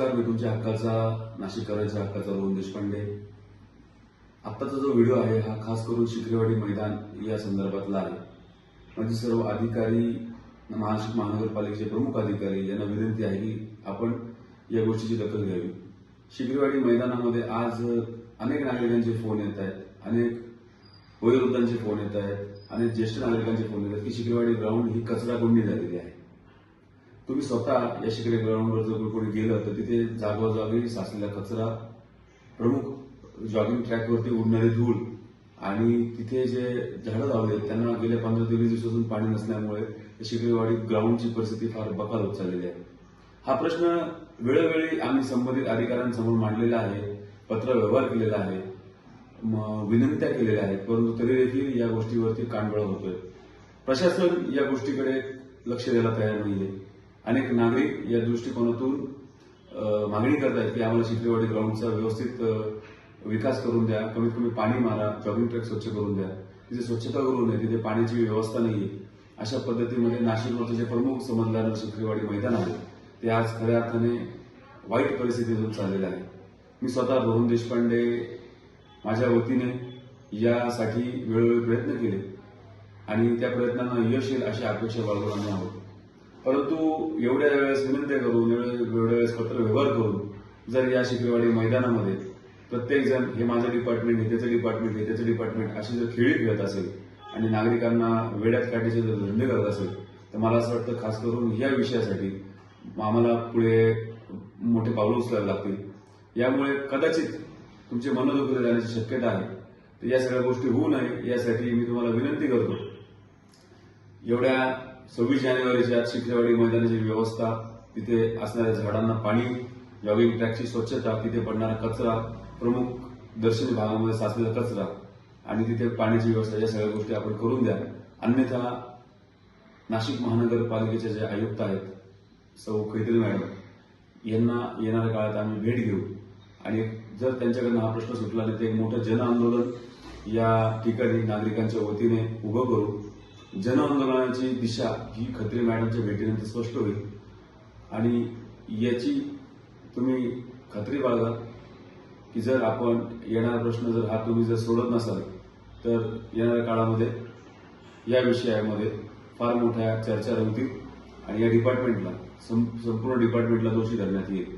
नमस्कार मी तुमच्या हक्काचा नाशिककरांच्या हक्काचा रोहन देशपांडे. आत्ताचा जो व्हिडिओ आहे हा खास करून शिखरेवाडी मैदान या संदर्भातला आहे. माझे सर्व अधिकारी महाराष्ट्र महानगरपालिकेचे प्रमुख अधिकारी यांना विनंती आहे की आपण या गोष्टीची दखल घ्यावी. शिखरेवाडी मैदानामध्ये आज अनेक नागरिकांचे फोन येत आहेत अनेक वयोवृद्धांचे फोन येत आहेत अनेक ज्येष्ठ नागरिकांचे फोन येत आहेत की शिखरेवाडी ग्राउंड ही कचरा गुंडी झालेली आहे. तुम्ही स्वतः या शिकडे ग्राउंडवर जर कोणी गेलं तर तिथे जागोजागी साचलेला कचरा प्रमुख जॉगिंग ट्रॅकवरती उडणारी धूळ आणि तिथे जे झाडं लावले त्यांना गेल्या पंधरा ते वीस दिवसातून पाणी नसल्यामुळे या शिकरेवाडी ग्राउंडची परिस्थिती फार बकाल होत चाललेली आहे. हा प्रश्न वेळोवेळी आम्ही संबंधित अधिकाऱ्यांसमोर मांडलेला आहे पत्र व्यवहार केलेला आहे विनंत्या केलेल्या आहेत परंतु तरी देखील या गोष्टीवरती कानबळ होतोय. प्रशासन या गोष्टीकडे लक्ष द्यायला तयार नाहीये. अनेक नागरिक या दृष्टिकोनातून मागणी करतायत की आम्हाला शिकरेवाडी ग्राउंडचा व्यवस्थित विकास करून द्या कमीत कमी पाणी मारा जॉगिंग ट्रॅक स्वच्छ करून द्या. तिथे स्वच्छता करू नये तिथे पाण्याची व्यवस्था नाही अशा पद्धतीमध्ये नाशिकवरचं जे प्रमुख समजलं जाणारं मैदान आहे ते आज खऱ्या अर्थाने वाईट परिस्थितीतून चाललेलं आहे. मी स्वतः रोहन देशपांडे माझ्या वतीने यासाठी वेळोवेळी प्रयत्न केले आणि त्या प्रयत्नांना यश येईल अशी अपेक्षा बाळगून आम्ही आहोत. परंतु एवढ्या वेळेस विनंत्या करून एवढ्या वेळेस पत्र व्यवहार करून जर या शिकरेवाडी मैदानामध्ये प्रत्येक जण हे माझं डिपार्टमेंट हे त्याचं डिपार्टमेंट हे त्याचं डिपार्टमेंट अशी जर खेळी खेळत असेल आणि नागरिकांना वेड्यात काढण्याचे जर धंदे करत असेल तर मला असं वाटतं खास करून या विषयासाठी आम्हाला पुढे मोठे पावलं उचलायला लागतील. यामुळे कदाचित तुमचे मनोदुखले जाण्याची शक्यता आहे. तर या सगळ्या गोष्टी होऊ नये यासाठी मी तुम्हाला विनंती करतो. एवढ्या सव्वीस जानेवारीच्या शिकरेवाडी मैदानाची व्यवस्था तिथे असणाऱ्या झाडांना पाणी जॉगिंग ट्रॅकची स्वच्छता तिथे पडणारा कचरा प्रमुख दर्शनी भागामध्ये साचलेला कचरा आणि तिथे पाण्याची व्यवस्था या सगळ्या गोष्टी आपण करून द्या. अन्यथा नाशिक महानगरपालिकेचे जे आयुक्त आहेत सौ खैत्री मॅडम यांना येणाऱ्या काळात आम्ही भेट घेऊ. आणि जर त्यांच्याकडनं हा प्रश्न सुटला नाही तर एक मोठं जन आंदोलन या ठिकाणी नागरिकांच्या वतीने उभं करू. जन आंदोलनाची दिशा ही खत्री मॅडमच्या भेटीनंतर स्पष्ट होईल. आणि याची तुम्ही खात्री बाळगा की जर आपण येणारा प्रश्न जर हा तुम्ही जर सोडत नसाल तर येणाऱ्या काळामध्ये या विषयामध्ये फार मोठ्या चर्चा रंगतील आणि या डिपार्टमेंटला संपूर्ण डिपार्टमेंटला दोषी धरण्यात येईल.